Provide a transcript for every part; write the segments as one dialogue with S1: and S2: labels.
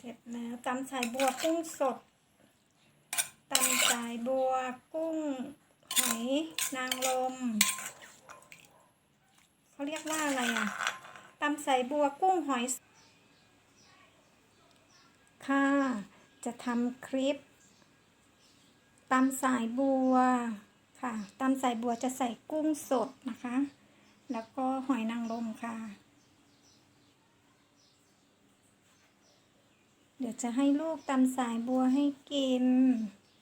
S1: เสร็จแล้วตำสายบัวกุ้งสดตำสายบัวกุ้งหอยนางรมเขาเรียกว่าอะไรอะตำสายบัวกุ้งหอย ค่ะ จะทำคลิปตำสายบัวค่ะตำสายบัวจะใส่กุ้งสดนะคะ แล้วก็หอยนางรมค่ะ เดี๋ยวจะให้ลูกตำสายบัวให้กิน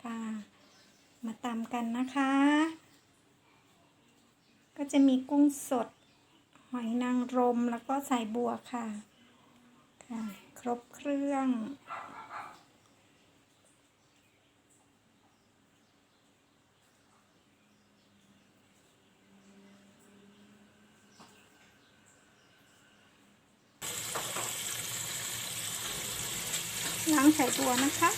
S1: ค่ะมาตำกันนะคะ ก็จะมีกุ้งสด หอยนางรมแล้วก็สายบัวค่ะ ค่ะ ครบเครื่อง ล้างใส่ตัวนะคะ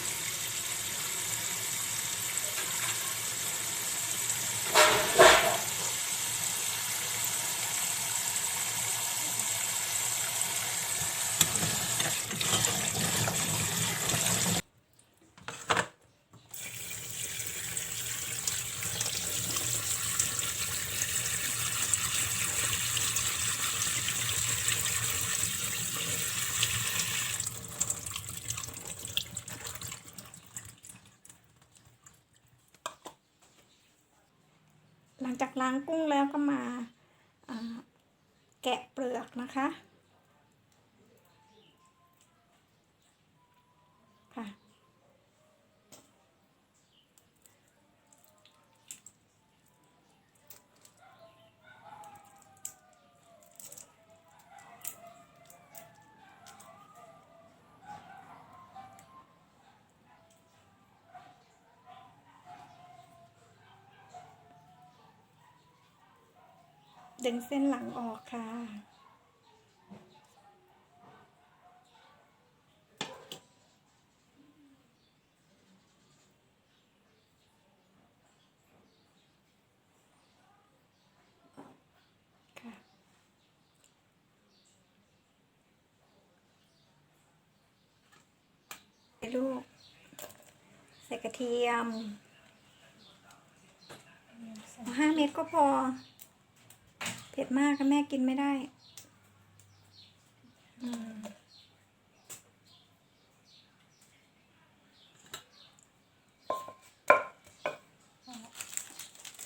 S1: ากล้างกุ้งแล้วก็มาแกะเปลือกนะคะ ดึงเส้นหลังออกค่ะ ค่ะ ใส่ลูก ใส่กระเทียมห้าเม็ดก็พอ ผ็ดมากค่ะแม่กินไม่ได้อืม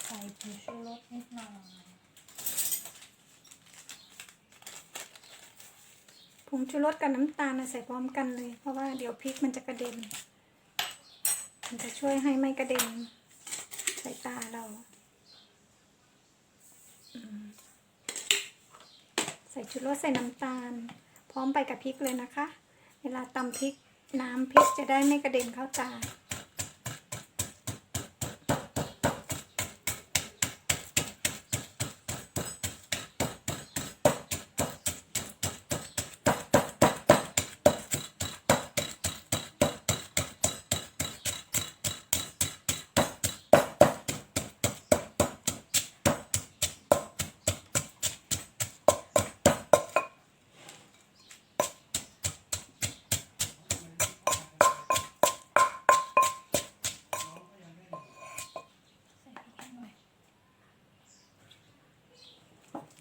S2: ใส่ผงชูรสนิดหน่อย
S1: ผงชูรสกับน้ำตาลน่ะใส่พร้อมกันเลย เพราะว่าเดี๋ยวพริกมันจะกระเด็น มันจะช่วยให้ไม่กระเด็นใส่ตาเราอืม ใส่ชุดรสใส่น้ำตาล พร้อมไปกับพริกเลยนะคะ เวลาตำพริกน้ำพริกจะได้ไม่กระเด็นเข้าตา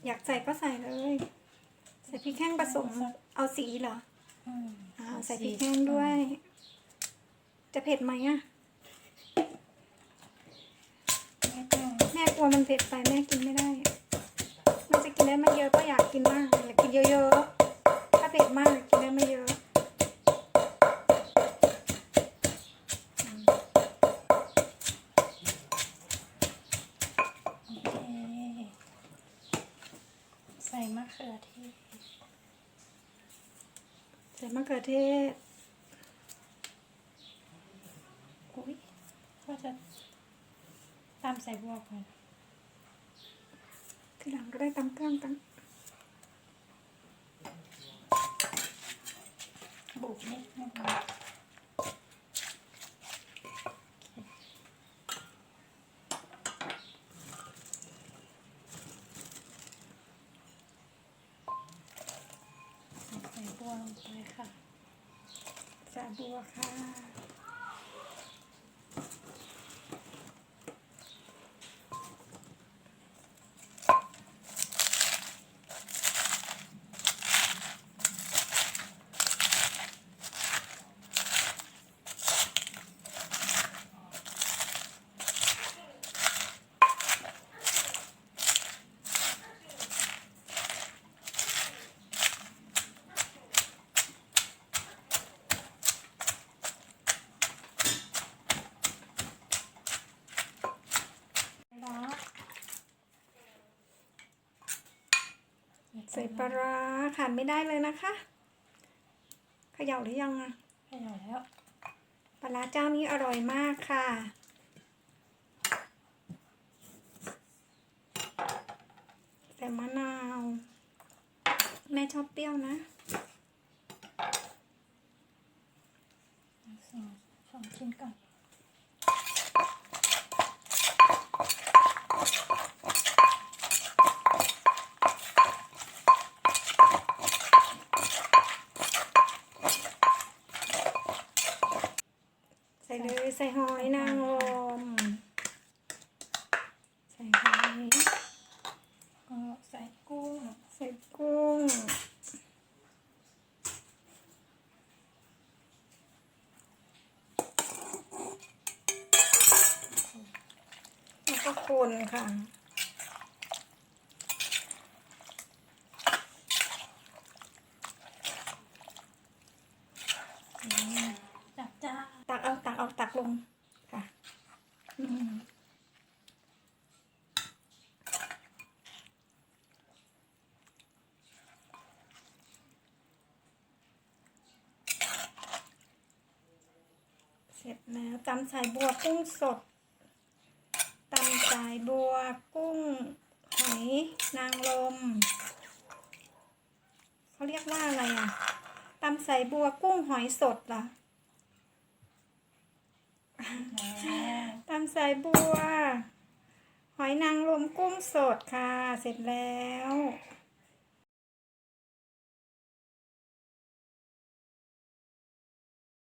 S1: อยากใส่ก็ใส่เลย ใส่พริกแห้งผสม เอาสีเหรอ
S2: อืม
S1: อ่าใส่พริกแห้งด้วย จะเผ็ดไหมอะ
S2: ไม่ต้อง
S1: แม่กลัวมันเผ็ดไปแม่กินไม่ได้แม่จะกินได้ไม่เยอะก็อยากกินมากอยากกินเยอะๆถ้าเผ็ดมากกินได้ไม่เยอะ
S2: โอเค ใส่ มะเขือเทศ
S1: ใส่มะเขือเทศ
S2: อุ้ยก็จะตามใส่บัวก่อน
S1: ทีหลังก็ได้ตำเครื่องตั้ง
S2: บุกนิดนึง ใส่บัวลงไปค่ะ
S1: สายบัวค่ะ
S2: ร้า
S1: ใส่ปลาร้าขาดไม่ได้เลยนะคะเขย่าหรือยังอะ
S2: ขยายแล้ว
S1: ปลาร้าเจ้านี้อร่อยมากค่ะ ใส่มะนาว แม่ชอบเปรี้ยวนะ
S2: สองสองชิ้นก่อน
S1: ใส่เลยใส่ หอยนางรมใส่หอย
S2: ก็ใส่กุ้ง
S1: ใส่กุ้ง แล้วก็คนค่ะ
S2: จับจ้า
S1: ตักเอาตักเอาตักลงค่ะอืมเส ร็จแล้วตำสายบัวกุ้งสดตำสายบัวกุ้งหอยนางรมเขาเรียกว่าอะไรอะตำสายบัวกุ้งหอยสดเหรอตำสายบัว หอยนางรมกุ้งสดค่ะ เสร็จแล้ว